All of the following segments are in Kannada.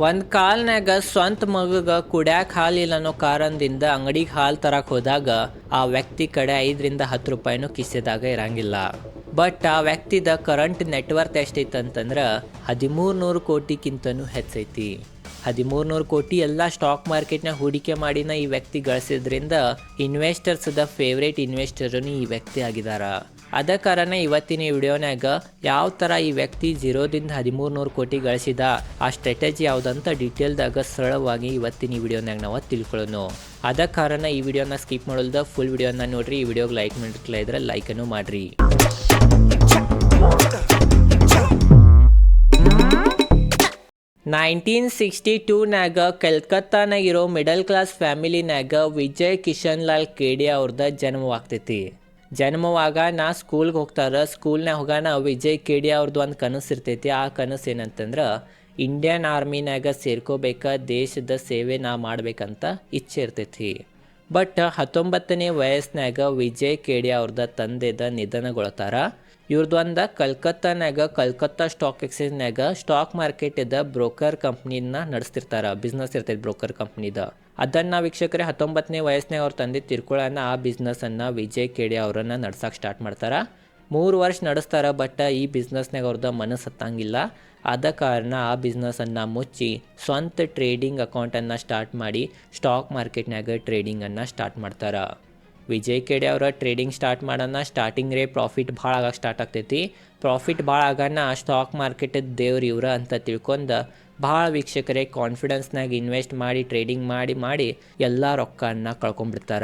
ಒಂದ್ ಕಾಲ್ನಾಗ ಸ್ವಂತ ಮಗಗ ಕುಡ್ಯಾಕ ಹಾಲಿಲ್ಲ ಅನ್ನೋ ಕಾರಣದಿಂದ ಅಂಗಡಿಗೆ ಹಾಲು ತರಕ್ ಹೋದಾಗ ಆ ವ್ಯಕ್ತಿ ಕಡೆ ಐದರಿಂದ ಹತ್ತು ರೂಪಾಯಿನೂ ಕಿಸೆದಾಗ ಇರಂಗಿಲ್ಲ. ಬಟ್ ಆ ವ್ಯಕ್ತಿದ ಕರೆಂಟ್ ನೆಟ್ವರ್ತ್ ಎಷ್ಟೈತೆ ಅಂತಂದ್ರೆ ಹದಿಮೂರು ನೂರು ಕೋಟಿಗಿಂತನೂ ಹೆಚ್ಚೈತಿ. ಹದಿಮೂರು ನೂರು ಕೋಟಿ ಎಲ್ಲ ಸ್ಟಾಕ್ ಮಾರ್ಕೆಟ್ನಾಗ ಹೂಡಿಕೆ ಮಾಡಿನ ಈ ವ್ಯಕ್ತಿ ಗಳಿಸಿದ್ರಿಂದ ಇನ್ವೆಸ್ಟರ್ಸ್ದ ಫೇವ್ರೇಟ್ ಇನ್ವೆಸ್ಟರ್ನು ಈ ವ್ಯಕ್ತಿ ಆಗಿದಾರ. ಅದ ಕಾರಣ ಇವತ್ತಿನ ಈ ವಿಡಿಯೋನ್ಯಾಗ ಯಾವ ಥರ ಈ ವ್ಯಕ್ತಿ ಜೀರೋದಿಂದ ಹದಿಮೂರು ನೂರು ಕೋಟಿ ಗಳಿಸಿದ, ಆ ಸ್ಟ್ರಾಟಜಿ ಯಾವುದಂತ ಡೀಟೇಲ್ದಾಗ ಸರಳವಾಗಿ ಇವತ್ತಿನ ಈ ವಿಡಿಯೋನ್ಯಾಗ ನಾವು ತಿಳ್ಕೊಳ್ಳೋಣ. ಅದ ಕಾರಣ ಈ ವಿಡಿಯೋನ ಸ್ಕಿಪ್ ಮಾಡೋಲ್ದ ಫುಲ್ ವಿಡಿಯೋನ ನೋಡ್ರಿ, ಈ ವಿಡಿಯೋಗೆ ಲೈಕ್ ಮಾಡಿರ್ಲಿಲ್ಲ ಇದ್ರೆ ಲೈಕನ್ನು ಮಾಡ್ರಿ. ನೈನ್ಟೀನ್ ಸಿಕ್ಸ್ಟಿ ಟೂನಾಗ ಕಲ್ಕತ್ತಾನಾಗಿರೋ ಮಿಡಲ್ ಕ್ಲಾಸ್ ಫ್ಯಾಮಿಲಿನಾಗ ವಿಜಯ್ ಕಿಶನ್ ಲಾಲ್ ಕೇಡಿ ಅವ್ರದ ಜನ್ಮವಾಗ್ತೈತಿ. ಜನ್ಮವಾಗ ನಾ ಸ್ಕೂಲ್ಗೆ ಹೋಗ್ತಾರೆ ಸ್ಕೂಲ್ನಾಗ ಹೋಗಾನ ವಿಜಯ್ ಕೇಡಿ ಅವ್ರದ್ದು ಒಂದು ಕನಸು ಇರ್ತೈತಿ. ಆ ಕನಸು ಏನಂತಂದ್ರೆ ಇಂಡಿಯನ್ ಆರ್ಮಿನಾಗ ಸೇರ್ಕೋಬೇಕ, ದೇಶದ ಸೇವೆ ನಾ ಮಾಡ್ಬೇಕಂತ ಇಚ್ಛೆ ಇರ್ತೈತಿ. ಬಟ್ ಹತ್ತೊಂಬತ್ತನೇ ವಯಸ್ಸಿನಾಗ ವಿಜಯ್ ಕೇಡಿ ಅವ್ರದ ತಂದೆದ ನಿಧನಗೊಳ್ತಾರ. ಇವ್ರದ್ದು ಒಂದು ಕಲ್ಕತ್ತಾನಾಗ ಕಲ್ಕತ್ತಾ ಸ್ಟಾಕ್ ಎಕ್ಸ್ಚೇಂಜ್ನಾಗ ಸ್ಟಾಕ್ ಮಾರ್ಕೆಟಿದ ಬ್ರೋಕರ್ ಕಂಪ್ನಿನ ನಡೆಸ್ತಿರ್ತಾರ ಬಿಸ್ನೆಸ್ ಇರ್ತೈತೆ ಬ್ರೋಕರ್ ಕಂಪ್ನಿದ ಅದನ್ನು ವೀಕ್ಷಕರೇ ಹತ್ತೊಂಬತ್ತನೇ ವಯಸ್ಸಿನಾಗ ಅವ್ರ ತಂದೆ ತಿರ್ಕೊಳ್ಳೋಣ ಆ ಬಿಸ್ನೆಸ್ಸನ್ನು ವಿಜಯ್ ಕೇಡಿ ಅವರನ್ನು ನಡ್ಸಕ್ಕೆ ಸ್ಟಾರ್ಟ್ ಮಾಡ್ತಾರ. ಮೂರು ವರ್ಷ ನಡೆಸ್ತಾರೆ ಬಟ್ ಈ ಬಿಸ್ನೆಸ್ನಾಗ ಅವ್ರದ್ದು ಮನಸ್ಸು ಹತ್ತಂಗಿಲ್ಲ. ಆದ ಕಾರಣ ಆ ಬಿಸ್ನೆಸ್ಸನ್ನು ಮುಚ್ಚಿ ಸ್ವಂತ ಟ್ರೇಡಿಂಗ್ ಅಕೌಂಟನ್ನು ಸ್ಟಾರ್ಟ್ ಮಾಡಿ ಸ್ಟಾಕ್ ಮಾರ್ಕೆಟ್ನಾಗ ಟ್ರೇಡಿಂಗನ್ನು ಸ್ಟಾರ್ಟ್ ಮಾಡ್ತಾರ. ವಿಜಯ್ ಕೆಡೆ ಅವರ ಟ್ರೇಡಿಂಗ್ ಸ್ಟಾರ್ಟ್ ಮಾಡೋಣ. ಸ್ಟಾರ್ಟಿಂಗ್ ರೇ ಪ್ರಾಫಿಟ್ ಭಾಳ ಆಗಕ್ಕೆ ಸ್ಟಾರ್ಟ್ ಆಗ್ತೈತಿ. ಪ್ರಾಫಿಟ್ ಭಾಳ ಆಗೋಣ ಸ್ಟಾಕ್ ಮಾರ್ಕೆಟದ ದೇವ್ರು ಇವ್ರ ಅಂತ ತಿಳ್ಕೊಂಡು ಭಾಳ ವೀಕ್ಷಕರೇ ಕಾನ್ಫಿಡೆನ್ಸ್ನಾಗ ಇನ್ವೆಸ್ಟ್ ಮಾಡಿ ಟ್ರೇಡಿಂಗ್ ಮಾಡಿ ಮಾಡಿ ಎಲ್ಲ ರೊಕ್ಕನ ಕಳ್ಕೊಂಡ್ಬಿಡ್ತಾರ.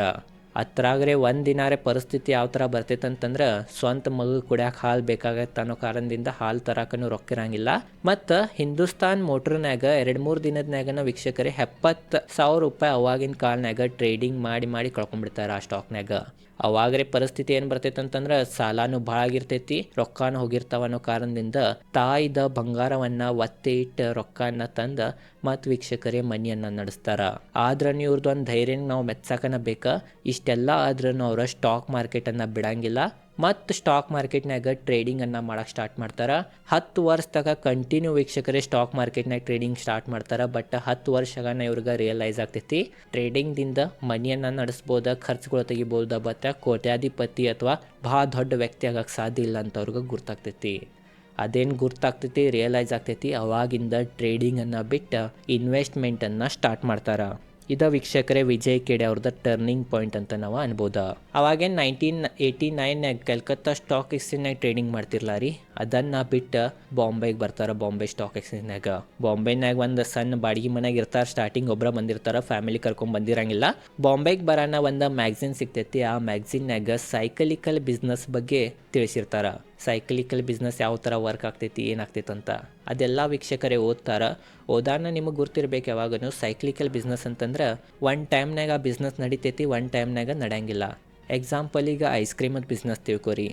ಅತ್ರಾಗ್ರೆ ಒಂದು ಪರಿಸ್ಥಿತಿ ಯಾವ ಥರ ಬರ್ತೈತೆ ಅಂತಂದ್ರೆ ಸ್ವಂತ ಮಗು ಕುಡ್ಯಾಕ ಹಾಲು ಬೇಕಾಗತ್ತೆ ಅನ್ನೋ ಕಾರಣದಿಂದ ಹಾಲು ತರಕನು ರೊಕ್ಕ ಇರಂಗಿಲ್ಲ. ಮತ್ತು ಹಿಂದೂಸ್ತಾನ್ ಮೋಟ್ರ್ನ್ಯಾಗ ಎರಡು ಮೂರು ದಿನದ್ನಾಗನ ವೀಕ್ಷಕರೇ ಎಪ್ಪತ್ತು ಸಾವಿರ ರೂಪಾಯಿ ಅವಾಗಿನ ಕಾಲ್ನಾಗ ಟ್ರೇಡಿಂಗ್ ಮಾಡಿ ಮಾಡಿ ಕಳ್ಕೊಂಡ್ಬಿಡ್ತಾರೆ ಆ ಸ್ಟಾಕ್ನಾಗ ಅವಾಗ್ರೆ ಪರಿಸ್ಥಿತಿ ಏನು ಬರ್ತೈತೆ ಅಂತಂದ್ರೆ ಸಾಲಾನು ಭಾಳ ಆಗಿರ್ತೈತಿ, ರೊಕ್ಕಾನು ಹೋಗಿರ್ತಾವ ಅನ್ನೋ ಕಾರಣದಿಂದ ತಾಯಿದ ಬಂಗಾರವನ್ನ ಒತ್ತೆ ಇಟ್ಟು ರೊಕ್ಕನ ತಂದ ಮತ್ತು ವೀಕ್ಷಕರೇ ಮನಿಯನ್ನ ನಡೆಸ್ತಾರ. ಆದ್ರೆ ಇವ್ರದ್ದು ಒಂದು ಧೈರ್ಯ ನಾವು ಮೆಚ್ಚಾಕನ ಬೇಕಾ, ಇಷ್ಟೆಲ್ಲ ಆದ್ರೂ ಅವ್ರ ಸ್ಟಾಕ್ ಮಾರ್ಕೆಟನ್ನು ಬಿಡಂಗಿಲ್ಲ. ಮತ್ತು ಸ್ಟಾಕ್ ಮಾರ್ಕೆಟ್ನಾಗ ಟ್ರೇಡಿಂಗನ್ನು ಮಾಡೋಕ್ಕೆ ಸ್ಟಾರ್ಟ್ ಮಾಡ್ತಾರೆ. ಹತ್ತು ವರ್ಷ ತಗ ಕಂಟಿನ್ಯೂ ವೀಕ್ಷಕರೇ ಸ್ಟಾಕ್ ಮಾರ್ಕೆಟ್ನಾಗ ಟ್ರೇಡಿಂಗ್ ಸ್ಟಾರ್ಟ್ ಮಾಡ್ತಾರೆ. ಬಟ್ ಹತ್ತು ವರ್ಷಗಾನ ಇವ್ರಿಗೆ ರಿಯಲೈಸ್ ಆಗ್ತೈತಿ ಟ್ರೇಡಿಂಗ್ದಿಂದ ಮನಿಯನ್ನು ನಡೆಸ್ಬೋದ, ಖರ್ಚುಗಳು ತೆಗಿಬೋದ ಬತ್ತ ಕೋಟ್ಯಾಧಿಪತಿ ಅಥವಾ ಭಾಳ ದೊಡ್ಡ ವ್ಯಕ್ತಿ ಆಗಕ್ಕೆ ಸಾಧ್ಯ ಇಲ್ಲ ಅಂತ ಅವ್ರಿಗೆ ಗುರ್ತಾಗ್ತೈತಿ. ಅದೇನು ಗುರ್ತಾಗ್ತೈತಿ ರಿಯಲೈಸ್ ಆಗ್ತೈತಿ, ಅವಾಗಿಂದ ಟ್ರೇಡಿಂಗನ್ನು ಬಿಟ್ಟು ಇನ್ವೆಸ್ಟ್ಮೆಂಟನ್ನು ಸ್ಟಾರ್ಟ್ ಮಾಡ್ತಾರೆ. ಇದ ವೀಕ್ಷಕರೇ ವಿಜಯ್ ಕೆಡೆ ಅವ್ರದ ಟರ್ನಿಂಗ್ ಪಾಯಿಂಟ್ ಅಂತ ನಾವು ಅನ್ಬೋದ. ಅವಾಗೇನು nineteen eighty nine Calcutta stock ಎಕ್ಸ್ಚೇಂಜ್ನಾಗ trading ಮಾಡ್ತಿರ್ಲ ರೀ ಅದನ್ನು ಬಿಟ್ಟು ಬಾಂಬೆಗೆ ಬರ್ತಾರೆ ಬಾಂಬೆ ಸ್ಟಾಕ್ ಎಕ್ಸ್ಚೇಂಜ್ನಾಗ ಬಾಂಬೆನಾಗ ಒಂದು ಸಣ್ಣ ಬಾಡಿಗೆ ಮನೆಗೆ ಇರ್ತಾರೆ ಸ್ಟಾರ್ಟಿಂಗ್ ಒಬ್ಬರ ಬಂದಿರ್ತಾರೆ ಫ್ಯಾಮಿಲಿ ಕರ್ಕೊಂಡ್ ಬಂದಿರಂಗಿಲ್ಲ. ಬಾಂಬೆಗೆ ಬರೋಣ ಒಂದು ಮ್ಯಾಗ್ಝಿನ್ ಸಿಗ್ತೈತಿ, ಆ ಮ್ಯಾಗ್ಝಿನ್ನಾಗ ಸೈಕಲಿಕಲ್ ಬಿಸ್ನೆಸ್ ಬಗ್ಗೆ ತಿಳಿಸಿರ್ತಾರ. ಸೈಕಲಿಕಲ್ ಬಿಸ್ನೆಸ್ ಯಾವ ಥರ ವರ್ಕ್ ಆಗ್ತೈತಿ ಏನಾಗ್ತೈತೆ ಅಂತ. ಅದೆಲ್ಲ ವೀಕ್ಷಕರೇ ಓದ್ತಾರ. ಓದಾನ ನಿಮಗೆ ಗುರ್ತಿರ್ಬೇಕು ಯಾವಾಗೂ ಸೈಕ್ಲಿಕಲ್ ಬಿಸ್ನೆಸ್ ಅಂತಂದ್ರೆ ಒನ್ ಟೈಮ್ನಾಗ ಆ ಬಿಸ್ನೆಸ್ ನಡಿತೈತಿ ಒನ್ ಟೈಮ್ನಾಗ ನಡೆಯಂಗಿಲ್ಲ. ಎಕ್ಸಾಂಪಲ್ ಈಗ ಐಸ್ ಕ್ರೀಮದ ಬಿಸ್ನೆಸ್ ತಿಳ್ಕೊರಿ.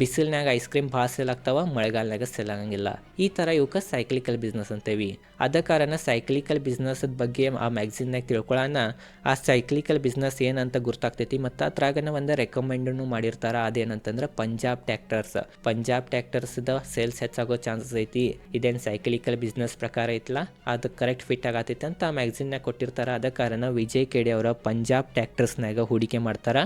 ಬಿಸಿಲ್ನಾಗ ಐಸ್ ಕ್ರೀಮ್ ಭಾಳ ಸೇಲ್ ಆಗ್ತಾವ, ಮಳೆಗಾಲನಾಗ ಸೇಲ್ ಆಗಂಗಿಲ್ಲ. ಈ ಥರ ಇವಕ್ಕೆ ಸೈಕ್ಲಿಕಲ್ ಬಿಸ್ನೆಸ್ ಅಂತೇವಿ. ಅದ ಕಾರಣ ಸೈಕ್ಲಿಕಲ್ ಬಿಸ್ನೆಸ್ದ ಬಗ್ಗೆ ಆ ಮ್ಯಾಗ್ಝಿನ್ನಾಗ ತಿಳ್ಕೊಳ್ಳೋಣ ಆ ಸೈಕ್ಲಿಕಲ್ ಬಿಸ್ನೆಸ್ ಏನಂತ ಗುರ್ತಾಗ್ತೈತಿ ಮತ್ತು ಅದ್ರಾಗನ ಒಂದು ರೆಕಮೆಂಡನ್ನು ಮಾಡಿರ್ತಾರ. ಅದೇನಂತಂದ್ರೆ ಪಂಜಾಬ್ ಟ್ಯಾಕ್ಟರ್ಸ್ ಪಂಜಾಬ್ ಟ್ಯಾಕ್ಟರ್ಸ್ದ ಸೇಲ್ಸ್ ಹೆಚ್ಚಾಗೋ ಚಾನ್ಸಸ್ ಐತಿ. ಇದೇನು ಸೈಕ್ಲಿಕಲ್ ಬಿಸ್ನೆಸ್ ಪ್ರಕಾರ ಐತಲ್ಲ ಅದು ಕರೆಕ್ಟ್ ಫಿಟ್ ಆಗತ್ತೈತೆ ಅಂತ ಆ ಮ್ಯಾಗ್ಝಿನ್ನಾಗ ಕೊಟ್ಟಿರ್ತಾರ. ಅದ ಕಾರಣ ವಿಜಯ್ ಕೆಡೆ ಅವರ ಪಂಜಾಬ್ ಟ್ಯಾಕ್ಟರ್ಸ್ನಾಗ ಹೂಡಿಕೆ ಮಾಡ್ತಾರ.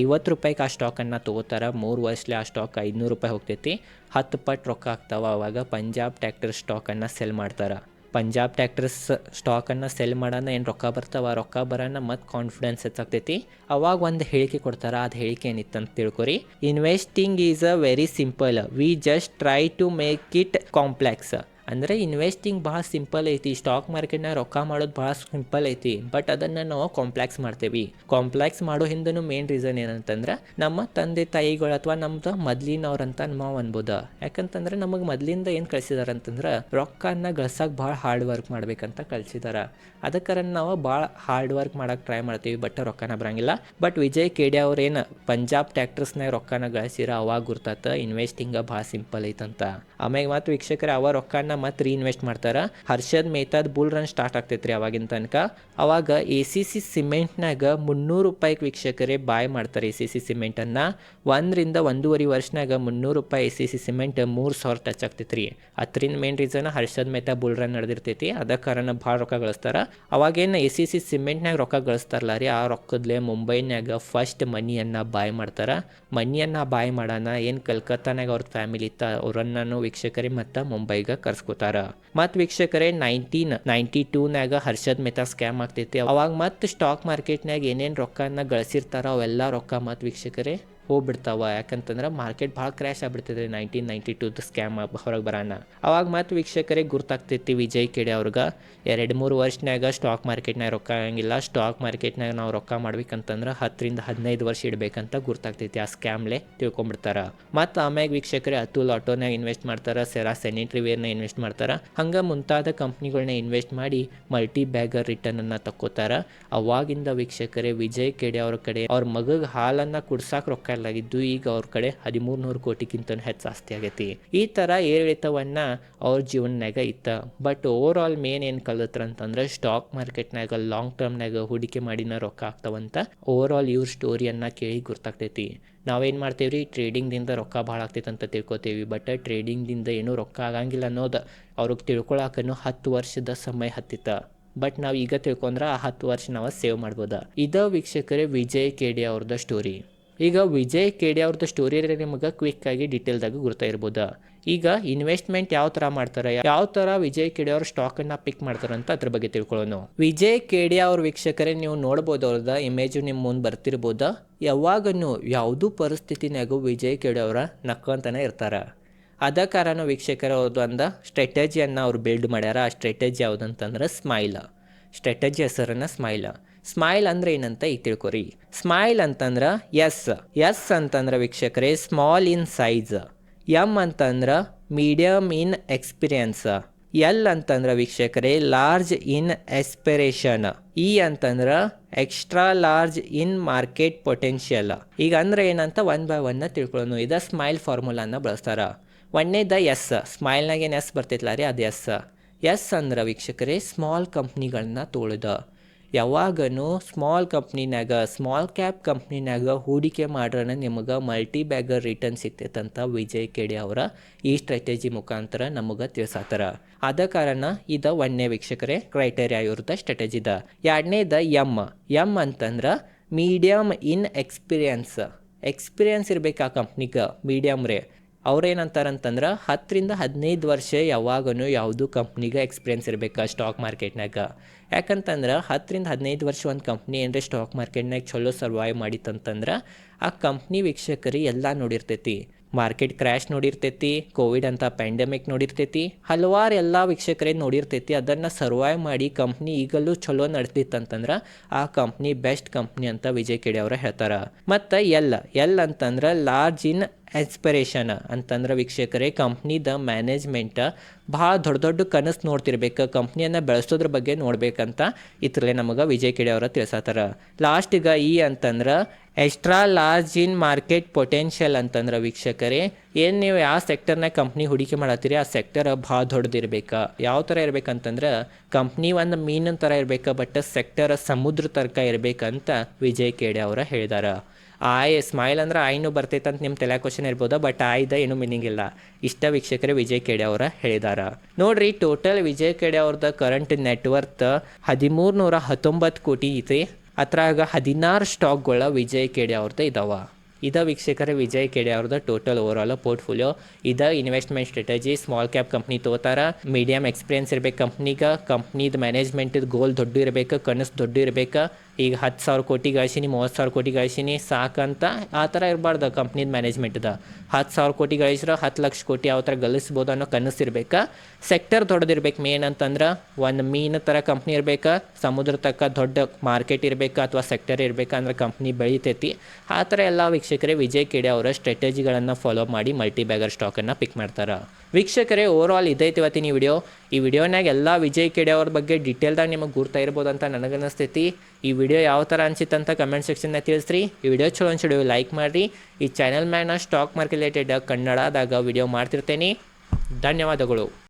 ಐವತ್ತು ರೂಪಾಯಿಗೆ ಆ ಸ್ಟಾಕನ್ನು ತೊಗೋತಾರ. ಮೂರು ವರ್ಷಲಿ ಆ ಸ್ಟಾಕ್ ಐದುನೂರು ರೂಪಾಯಿ ಹೋಗ್ತೈತಿ. ಹತ್ತು ಪಟ್ಟು ರೊಕ್ಕ ಆಗ್ತಾವ, ಅವಾಗ ಪಂಜಾಬ್ ಟ್ಯಾಕ್ಟರ್ ಸ್ಟಾಕನ್ನು ಸೆಲ್ ಮಾಡ್ತಾರೆ. ಪಂಜಾಬ್ ಟ್ಯಾಕ್ಟರ್ಸ್ ಸ್ಟಾಕನ್ನು ಸೆಲ್ ಮಾಡೋಣ ಏನು ರೊಕ್ಕ ಬರ್ತಾವ ರೊಕ್ಕ ಬರೋಣ ಮತ್ತು ಕಾನ್ಫಿಡೆನ್ಸ್ ಹೆಚ್ಚಾಗ್ತೈತಿ. ಅವಾಗ ಒಂದು ಹೇಳಿಕೆ ಕೊಡ್ತಾರ, ಅದು ಹೇಳಿಕೆ ಏನಿತ್ತು ಅಂತ ತಿಳ್ಕೊರಿ. Investing is a very simple we just try to make it complex ಅಂದರೆ ಇನ್ವೆಸ್ಟಿಂಗ್ ಭಾಳ ಸಿಂಪಲ್ ಐತಿ. ಸ್ಟಾಕ್ ಮಾರ್ಕೆಟ್ನಾಗ ರೊಕ್ಕ ಮಾಡೋದು ಭಾಳ ಸಿಂಪಲ್ ಐತಿ. ಬಟ್ ಅದನ್ನು ನಾವು ಕಾಂಪ್ಲೆಕ್ಸ್ ಮಾಡ್ತೇವೆ. ಕಾಂಪ್ಲೆಕ್ಸ್ ಮಾಡೋ ಹಿಂದೂ ಮೇನ್ ರೀಸನ್ ಏನಂತಂದ್ರೆ ನಮ್ಮ ತಂದೆ, ತಾಯಿಗಳು ಅಥವಾ ನಮ್ದು ಮೊದ್ಲಿನವ್ರಂತ ನಾವು ಅನ್ಬೋದು. ಯಾಕಂತಂದ್ರೆ ನಮಗೆ ಮೊದ್ಲಿಂದ ಏನು ಕಳಿಸಿದಾರೆ ಅಂತಂದ್ರೆ ರೊಕ್ಕನ ಗಳಿಸೋಕೆ ಭಾಳ ಹಾರ್ಡ್ ವರ್ಕ್ ಮಾಡ್ಬೇಕಂತ ಕಳ್ಸಿದಾರೆ. ಅದಕ್ಕರ ನಾವು ಭಾಳ ಹಾರ್ಡ್ ವರ್ಕ್ ಮಾಡೋಕೆ ಟ್ರೈ ಮಾಡ್ತೀವಿ ಬಟ್ ರೊಕ್ಕನ ಬರಂಗಿಲ್ಲ. ಬಟ್ ವಿಜಯ್ ಕೇಡಿ ಅವ್ರು ಏನು ಪಂಜಾಬ್ ಟ್ಯಾಕ್ಟರ್ಸ್ನಾಗ ರೊಕ್ಕನ ಗಳಿಸಿರ, ಅವಾಗ ಗುರ್ತಾತ ಇನ್ವೆಸ್ಟಿಂಗ ಭಾಳ ಸಿಂಪಲ್ ಐತಂತ. ಆಮ್ಯಾಗ ಮತ್ತು ವೀಕ್ಷಕರ, ಅವ ರೊಕ್ಕನ ಮತ್ತೆ ರೀಇನ್ವೆಸ್ಟ್ ಮಾಡ್ತಾರೆ. ಹರ್ಷದ್ ಮೇಹ್ತಾದ್ ಬುಲ್ ರನ್ ಸ್ಟಾರ್ಟ್ ಆಗ್ತೈತ್ರಿ ಅವಾಗಿನ ತನಕ. ಅವಾಗ ಎ ಸಿ ಸಿ ಸಿಮೆಂಟ್ನಾಗ ಮುನ್ನೂರು ರೂಪಾಯಿಗೆ ವೀಕ್ಷಕರೇ ಬಾಯ್ ಮಾಡ್ತಾರೆ ಎ ಸಿ ಸಿ ಸಿಮೆಂಟನ್ನು. ಒಂದರಿಂದ ಒಂದೂವರೆ ವರ್ಷನಾಗ ಮುನ್ನೂರು ರೂಪಾಯಿ ಎ ಸಿ ಸಿ ಸಿಮೆಂಟ್ ಮೂರು ಸಾವಿರ ಟಚ್ ಆಗ್ತೈತ್ರಿ. ಅದರಿಂದ main reason Harshad Mehta bull run ನಡೆದಿರ್ತೈತಿ. ಅದ ಕಾರಣ ಭಾಳ ರೊಕ್ಕ ಗಳಿಸ್ತಾರ. ಅವಾಗೇನು ಎ ಸಿ ಸಿ ಸಿಮೆಂಟ್ನಾಗ ರೊಕ್ಕ ಗಳಿಸ್ತಾರಲ್ಲ ರೀ, ಆ ರೊಕ್ಕದ್ಲೆ ಮುಂಬೈನಾಗ ಫಸ್ಟ್ ಮನಿಯನ್ನು ಬಾಯ್ ಮಾಡ್ತಾರೆ. ಮನಿಯನ್ನು ಬಾಯ್ ಮಾಡೋಣ ಏನು ಕಲ್ಕತ್ತಾನಾಗ ಅವ್ರ ಫ್ಯಾಮಿಲಿ ಇತ್ತ ಅವರನ್ನು ವೀಕ್ಷಕರೇ ಮತ್ತು ಮುಂಬೈಗೆ ಕರ್ಸ್ಕೊತಾರ ಮತ್ತು ವೀಕ್ಷಕರೇ ನೈನ್ಟೀನ್ ನೈಂಟಿ ಟೂನಾಗ ಹರ್ಷದ್ ಮೆಹ್ತಾ ಸ್ಕ್ಯಾಮ್ ಆಗ್ತೈತಿ. ಅವಾಗ ಮತ್ತೆ ಸ್ಟಾಕ್ ಮಾರ್ಕೆಟ್ನಾಗ ಏನೇನು ರೊಕ್ಕನ ಗಳಿಸಿರ್ತಾರ ಅವೆಲ್ಲ ರೊಕ್ಕ ಮತ್ತು ವೀಕ್ಷಕರೇ. ಹೋಗ್ಬಿಡ್ತಾವ. ಯಾಕಂತಂದ್ರೆ ಮಾರ್ಕೆಟ್ ಭಾಳ ಕ್ರ್ಯಾಶ್ ಆಗ್ಬಿಡ್ತದೆ ರೀ ನೈನ್ಟೀನ್ ನೈಂಟಿ ಟೂದು ಸ್ಕ್ಯಾಮ್ ಹೊರಗೆ ಬರೋಣ ಅವಾಗ ಮತ್ತು ವೀಕ್ಷಕರಿಗೆ ಗುರ್ತಾಗ್ತೈತಿ ವಿಜಯ್ ಕೆಡೆ ಅವ್ರಿಗೆ. ಎರಡು ಮೂರು ವರ್ಷನಾಗ ಸ್ಟಾಕ್ ಮಾರ್ಕೆಟ್ನಾಗ ರೊಕ್ಕ ಆಗಂಗಿಲ್ಲ. ಸ್ಟಾಕ್ ಮಾರ್ಕೆಟ್ನಾಗ ನಾವು ರೊಕ್ಕ ಮಾಡ್ಬೇಕಂತಂದ್ರೆ ಹತ್ತರಿಂದ ಹದಿನೈದು ವರ್ಷ ಇಡಬೇಕಂತ ಗುರ್ತಾಗ್ತೈತಿ ಆ ಸ್ಕ್ಯಾಮ್ಲೆ ತಿಳ್ಕೊಂಬಿಡ್ತಾರೆ. ಮತ್ತು ಆಮ್ಯಾಗ ವೀಕ್ಷಕರೇ ಅತುಲ್ ಆಟೋನಾಗ ಇನ್ವೆಸ್ಟ್ ಮಾಡ್ತಾರೆ ಸೆರಾ ಸ್ಯಾನಿಟ್ರಿ ವೇರ್ನ ಇನ್ವೆಸ್ಟ್ ಮಾಡ್ತಾರೆ. ಹಂಗೆ ಮುಂತಾದ ಕಂಪ್ನಿಗಳನ್ನ ಇನ್ವೆಸ್ಟ್ ಮಾಡಿ ಮಲ್ಟಿ ಬ್ಯಾಗರ್ ರಿಟರ್ನನ್ನು ತಕ್ಕೋತಾರ. ಅವಾಗಿಂದ ವೀಕ್ಷಕರೇ ವಿಜಯ್ ಕೆಡೆ ಅವ್ರ ಕಡೆ ಅವ್ರ ಮಗಗೆ ಹಾಲನ್ನು ಕುಡ್ಸಾಕ ರೊಕ್ಕ ಇಲ್ಲಾಗಿದ್ದು ಈಗ ಅವ್ರ ಕಡೆ ಹದಿಮೂರು ನೂರು ಕೋಟಿಗಿಂತ ಹೆಚ್ಚು ಆಸ್ತಿ ಆಗೈತಿ. ಈ ಥರ ಏರಿಳಿತವನ್ನ ಅವ್ರ ಜೀವನನಾಗ ಇತ್ತ. ಬಟ್ ಓವರ್ ಆಲ್ ಮೇನ್ ಏನು ಕಲಿತ್ರ ಅಂತಂದ್ರೆ ಸ್ಟಾಕ್ ಮಾರ್ಕೆಟ್ನಾಗ ಲಾಂಗ್ ಟರ್ಮ್ನಾಗ ಹೂಡಿಕೆ ಮಾಡಿನ ರೊಕ್ಕ ಆಗ್ತಾವಂತ ಓವರ್ ಆಲ್ ಇವ್ರ ಸ್ಟೋರಿಯನ್ನು ಕೇಳಿ ಗುರ್ತಾಗ್ತೈತಿ. ನಾವೇನು ಮಾಡ್ತೇವ್ರಿ ರೀ ಟ್ರೇಡಿಂಗ್ದಿಂದ ರೊಕ್ಕ ಭಾಳ ಆಗ್ತೈತೆ ಅಂತ ತಿಳ್ಕೊತೀವಿ. ಬಟ್ ಟ್ರೇಡಿಂಗ್ದಿಂದ ಏನೂ ರೊಕ್ಕ ಆಗಂಗಿಲ್ಲ ಅನ್ನೋದು ಅವ್ರಿಗೆ ತಿಳ್ಕೊಳಕನು ಹತ್ತು ವರ್ಷದ ಸಮಯ ಹತ್ತಿತ್ತ. ಬಟ್ ನಾವು ಈಗ ತಿಳ್ಕೊಂಡ್ರೆ ಆ ಹತ್ತು ವರ್ಷ ನಾವು ಸೇವ್ ಮಾಡ್ಬೋದ. ಇದ ವೀಕ್ಷಕರೇ ವಿಜಯ್ ಕೆಡಿ ಅವ್ರದ್ದು ಸ್ಟೋರಿ ಈಗ ವಿಜಯ್ ಕೆಡಿ ಅವ್ರದ್ದು ಸ್ಟೋರಿ ನಿಮಗೆ ಕ್ವಿಕ್ ಆಗಿ ಡೀಟೇಲ್ದಾಗ ಗುರ್ತಾ ಇರ್ಬೋದ. ಈಗ ಇನ್ವೆಸ್ಟ್ಮೆಂಟ್ ಯಾವ ಥರ ಮಾಡ್ತಾರೆ, ಯಾವ ಥರ ವಿಜಯ್ ಕೆಡಿ ಅವ್ರ ಸ್ಟಾಕನ್ನು ಪಿಕ್ ಮಾಡ್ತಾರೆ ಅಂತ ಅದ್ರ ಬಗ್ಗೆ ತಿಳ್ಕೊಳ್ಳೋಣ. ವಿಜಯ್ ಕೆಡಿ ಅವ್ರ ವೀಕ್ಷಕರೇ ನೀವು ನೋಡ್ಬೋದು ಅವ್ರದ ಇಮೇಜು ನಿಮ್ಮ ಮುಂದೆ ಬರ್ತಿರ್ಬೋದ. ಯಾವಾಗನು ಯಾವುದೂ ಪರಿಸ್ಥಿತಿನಾಗೂ ವಿಜಯ್ ಕೆಡಿ ಅವರ ನಕ್ಕಂತಾನೆ ಇರ್ತಾರೆ. ಅದ ಕಾರಣ ವೀಕ್ಷಕರ ಅವ್ರದ್ದು ಅಂದ ಸ್ಟ್ರಾಟಜಿಯನ್ನು ಅವ್ರು ಬಿಲ್ಡ್ ಮಾಡ್ಯಾರ. ಆ ಸ್ಟ್ರಾಟಜಿ ಯಾವುದಂತಂದ್ರೆ ಸ್ಮೈಲ್ ಸ್ಟ್ರಾಟಜಿ ಹೆಸರನ್ನು ಸ್ಮೈಲ್ ಸ್ಮೈಲ್ ಅಂದ್ರೆ ಏನಂತ ಈಗ ತಿಳ್ಕೊರಿ. ಸ್ಮೈಲ್ ಅಂತಂದ್ರೆ ಎಸ್ ಎಸ್ ಅಂತಂದ್ರೆ ವೀಕ್ಷಕರೇ ಸ್ಮಾಲ್ ಇನ್ ಸೈಜ್ ಎಂ ಅಂತಂದ್ರೆ ಮೀಡಿಯಮ್ ಇನ್ ಎಕ್ಸ್ಪೀರಿಯನ್ಸ್ ಎಲ್ ಅಂತಂದ್ರೆ ವೀಕ್ಷಕರೇ ಲಾರ್ಜ್ ಇನ್ ಎಸ್ಪಿರೇಷನ್ ಇ ಅಂತಂದ್ರೆ extra large in market potential ಈಗ ಅಂದ್ರೆ ಏನಂತ ಒನ್ ಬೈ ಒನ್ ತಿಳ್ಕೊಳ್ಳೋಣ ಇದ ಸ್ಮೈಲ್ ಫಾರ್ಮುಲಾನ ಬಳಸ್ತಾರ. ಒಂದನೇದ ಎಸ್ ಸ್ಮೈಲ್ನಾಗ ಏನು ಎಸ್ ಬರ್ತೈತಲ್ಲ ರೀ? ಅದು ಎಸ್ ಎಸ್ ಅಂದ್ರೆ ವೀಕ್ಷಕರೇ ಸ್ಮಾಲ್ ಕಂಪ್ನಿಗಳನ್ನ ತೊಳೆದ. ಯಾವಾಗನು ಸ್ಮಾಲ್ ಕಂಪ್ನಿನಾಗ ಸ್ಮಾಲ್ ಕ್ಯಾಪ್ ಕಂಪ್ನಿನಾಗ ಹೂಡಿಕೆ ಮಾಡ್ರನ ನಿಮಗೆ ಮಲ್ಟಿ ಬ್ಯಾಗರ್ ರಿಟರ್ನ್ ಸಿಗ್ತೈತಂತ ವಿಜಯ್ ಕೆಡಿ ಅವರ ಈ ಸ್ಟ್ರಾಟಜಿ ಮುಖಾಂತರ ನಮಗೆ ತಿಳಿಸಾತಾರ. ಆದ ಕಾರಣ ಇದ ಒಂದನೇ ವೀಕ್ಷಕರೇ ಕ್ರೈಟೇರಿಯಾ ಇವ್ರದ ಸ್ಟ್ರಾಟಜಿದ ಎರಡನೇದ ಎಂ ಎಂ ಅಂತಂದ್ರೆ ಮೀಡಿಯಮ್ ಇನ್ ಎಕ್ಸ್ಪೀರಿಯನ್ಸ್ ಎಕ್ಸ್ಪೀರಿಯನ್ಸ್ ಇರ್ಬೇಕು ಆ ಕಂಪ್ನಿಗೆ ಮೀಡಿಯಮ್ ರೇ. ಅವ್ರೇನಂತಾರಂತಂದ್ರೆ ಹತ್ತರಿಂದ ಹದಿನೈದು ವರ್ಷ ಯಾವಾಗನು ಯಾವುದು ಕಂಪ್ನಿಗೆ ಎಕ್ಸ್ಪೀರಿಯನ್ಸ್ ಇರಬೇಕು ಸ್ಟಾಕ್ ಮಾರ್ಕೆಟ್ನಾಗ ಯಾಕಂತಂದ್ರೆ ಹತ್ತರಿಂದ ಹದಿನೈದು ವರ್ಷ ಒಂದು ಕಂಪ್ನಿ ಏನರೆ ಸ್ಟಾಕ್ ಮಾರ್ಕೆಟ್ನಾಗ ಚಲೋ ಸರ್ವೈವ್ ಮಾಡಿತ್ತಂತಂದ್ರೆ ಆ ಕಂಪ್ನಿ ವೀಕ್ಷಕರಿ ಎಲ್ಲ ನೋಡಿರ್ತೈತಿ. ಮಾರ್ಕೆಟ್ ಕ್ರ್ಯಾಶ್ ನೋಡಿರ್ತೈತಿ ಕೋವಿಡ್ ಅಂತ ಪ್ಯಾಂಡಮಿಕ್ ನೋಡಿರ್ತೈತಿ, ಹಲವಾರು ಎಲ್ಲ ವೀಕ್ಷಕರೇ ನೋಡಿರ್ತೈತಿ, ಅದನ್ನು ಸರ್ವೈವ್ ಮಾಡಿ ಕಂಪ್ನಿ ಈಗಲೂ ಚಲೋ ನಡೆದಿತ್ತಂತಂದ್ರೆ ಆ ಕಂಪ್ನಿ ಬೆಸ್ಟ್ ಕಂಪ್ನಿ ಅಂತ ವಿಜಯ್ ಕೆಡಿ ಅವರು ಹೇಳ್ತಾರೆ. ಮತ್ತು ಎಲ್ ಎಲ್ ಅಂತಂದ್ರೆ ಲಾರ್ಜ್ ಇನ್ ಎಕ್ಸ್ಪಿರೇಷನ್ ಅಂತಂದ್ರೆ ವೀಕ್ಷಕರೇ ಕಂಪ್ನಿದ ಮ್ಯಾನೇಜ್ಮೆಂಟ್ ಭಾಳ ದೊಡ್ಡ ದೊಡ್ಡ ಕನಸು ನೋಡ್ತಿರ್ಬೇಕು. ಕಂಪ್ನಿಯನ್ನು ಬೆಳೆಸೋದ್ರ ಬಗ್ಗೆ ನೋಡ್ಬೇಕಂತ ಇದ್ರಲ್ಲೇ ನಮಗೆ ವಿಜಯ್ ಕಿಡೆ ಅವರ ತಿಳಿಸತ್ತಾರ ಲಾಸ್ಟಿಗೆ ಈ ಅಂತಂದ್ರೆ extra large in market potential ಅಂತಂದ್ರೆ ವೀಕ್ಷಕರೇ, ಏನು ನೀವು ಯಾವ ಸೆಕ್ಟರ್ನಾಗ ಕಂಪ್ನಿ ಹೂಡಿಕೆ ಮಾಡತ್ತೀರಿ, ಆ ಸೆಕ್ಟರ್ ಭಾಳ ದೊಡ್ಡದಿರ್ಬೇಕು ಯಾವ ಥರ ಇರ್ಬೇಕಂತಂದ್ರೆ ಕಂಪ್ನಿ ಒಂದು ಮೀನಿನ ಥರ ಇರ್ಬೇಕು ಬಟ್ ಸೆಕ್ಟರ್ ಸಮುದ್ರ ತರ್ಕ ಇರಬೇಕಂತ ವಿಜಯ್ ಕೇಡೆ ಅವರು ಹೇಳಿದಾರ. ಆಯ್ ಸ್ಮೈಲ್ ಅಂದ್ರೆ ಆಯ್ನು ಬರ್ತೈತೆ ಅಂತ ನಿಮ್ಮ ತಲೆ ಕ್ವಶನ್ ಇರ್ಬೋದು ಬಟ್ ಆಯ್ದ ಏನು ಮೀನಿಂಗ್ ಇಲ್ಲ. ಇಷ್ಟ ವೀಕ್ಷಕರೇ ವಿಜಯ್ ಕೆಡೆ ಅವರ ಹೇಳಿದಾರ. ನೋಡ್ರಿ ಟೋಟಲ್ ವಿಜಯ್ ಕೆಡೆ ಅವ್ರದ ಕರೆಂಟ್ ನೆಟ್ವರ್ತ್ ಹದಿಮೂರು ನೂರ ಹತ್ತೊಂಬತ್ತು ಕೋಟಿ ಐತಿ ಅದ್ರಾಗ ಹದಿನಾರು ಸ್ಟಾಕ್ಗಳ ವಿಜಯ್ ಕೆಡೆ ಅವ್ರದ್ದು ಇದಾವ. ಇದ ವೀಕ್ಷಕರ ವಿಜಯ್ ಕೆಡೆ ಅವ್ರದ್ದು ಟೋಟಲ್ ಓವರ್ ಆಲ್ ಪೋರ್ಟ್ಫೋಲಿಯೋ ಇದ investment strategy small cap company ತಗೋತಾರ. ಮೀಡಿಯಂ ಎಕ್ಸ್ಪೀರಿಯನ್ಸ್ ಇರ್ಬೇಕು ಕಂಪ್ನಿಗೆ ಕಂಪ್ನಿದ ಮ್ಯಾನೇಜ್ಮೆಂಟ್ ಗೋಲ್ ದೊಡ್ಡ ಇರಬೇಕು, ಕನಸು ದೊಡ್ಡ ಇರಬೇಕು. ಈಗ ಹತ್ತು ಸಾವಿರ ಕೋಟಿ ಗಳಿಸಿನಿ, ಮೂವತ್ತು ಸಾವಿರ ಕೋಟಿ ಗಳಿಸಿನಿ, ಸಾಕಂತ ಆ ಥರ ಇರಬಾರ್ದು ಕಂಪ್ನಿದ ಮ್ಯಾನೇಜ್ಮೆಂಟ್ದ ಹತ್ತು ಸಾವಿರ ಕೋಟಿ ಗಳಿಸಿದ್ರೆ ಹತ್ತು ಲಕ್ಷ ಕೋಟಿ ಯಾವ ಥರ ಗಳಿಸ್ಬೋದು ಅನ್ನೋ ಕನಸು ಇರ್ಬೇಕು. ಸೆಕ್ಟರ್ ದೊಡ್ಡದಿರ್ಬೇಕು ಮೇನ್ ಅಂತಂದ್ರೆ ಒಂದು ಮೀನು ಥರ ಕಂಪ್ನಿ ಇರ್ಬೇಕು, ಸಮುದ್ರ ತಕ್ಕ ದೊಡ್ಡ ಮಾರ್ಕೆಟ್ ಇರಬೇಕು ಅಥವಾ ಸೆಕ್ಟರ್ ಇರಬೇಕು ಅಂದ್ರೆ ಕಂಪ್ನಿ ಬೆಳಿತೈತಿ. ಆ ಥರ ಎಲ್ಲ ವೀಕ್ಷಕರೇ ವಿಜಯ್ ಕೆಡೆ ಅವರ ಸ್ಟ್ರಾಟಜಿಗಳನ್ನು ಫಾಲೋ ಮಾಡಿ ಮಲ್ಟಿ ಬ್ಯಾಗರ್ ಸ್ಟಾಕನ್ನು ಪಿಕ್ ಮಾಡ್ತಾರೆ. ವೀಕ್ಷಕರೇ ಓವರ್ ಆಲ್ ಇದೈತಿ ಇವತ್ತಿನ ಈ ವಿಡಿಯೋ ಈ ವಿಡಿಯೋನಾಗ ಎಲ್ಲ ವಿಜಯ್ ಕೆಡೆ ಅವ್ರ ಬಗ್ಗೆ ಡೀಟೇಲ್ದಾಗ ನಿಮಗೆ ಗುರ್ತಾ ಇರ್ಬೋದು ಅಂತ ನನಗನ್ನಿಸ್ತೈತಿ. ಈ ವಿಡಿಯೋ ಯಾವ ಥರ ಅನಿಸಿತ್ತಂತ ಕಮೆಂಟ್ ಸೆಕ್ಷನ್ನಾಗ ತಿಳಿಸ್ರಿ. ಈ ವಿಡಿಯೋ ಚಲೋ ಅನ್ಸಿಡಿಯೋ ಲೈಕ್ ಮಾಡಿರಿ. ಈ ಚಾನಲ್ ಮ್ಯಾನ ಸ್ಟಾಕ್ ಮಾರ್ಕೆಟ್ ರಿಲೇಟೆಡ್ ಕನ್ನಡದಾಗ ವಿಡಿಯೋ ಮಾಡ್ತಿರ್ತೇನೆ. ಧನ್ಯವಾದಗಳು.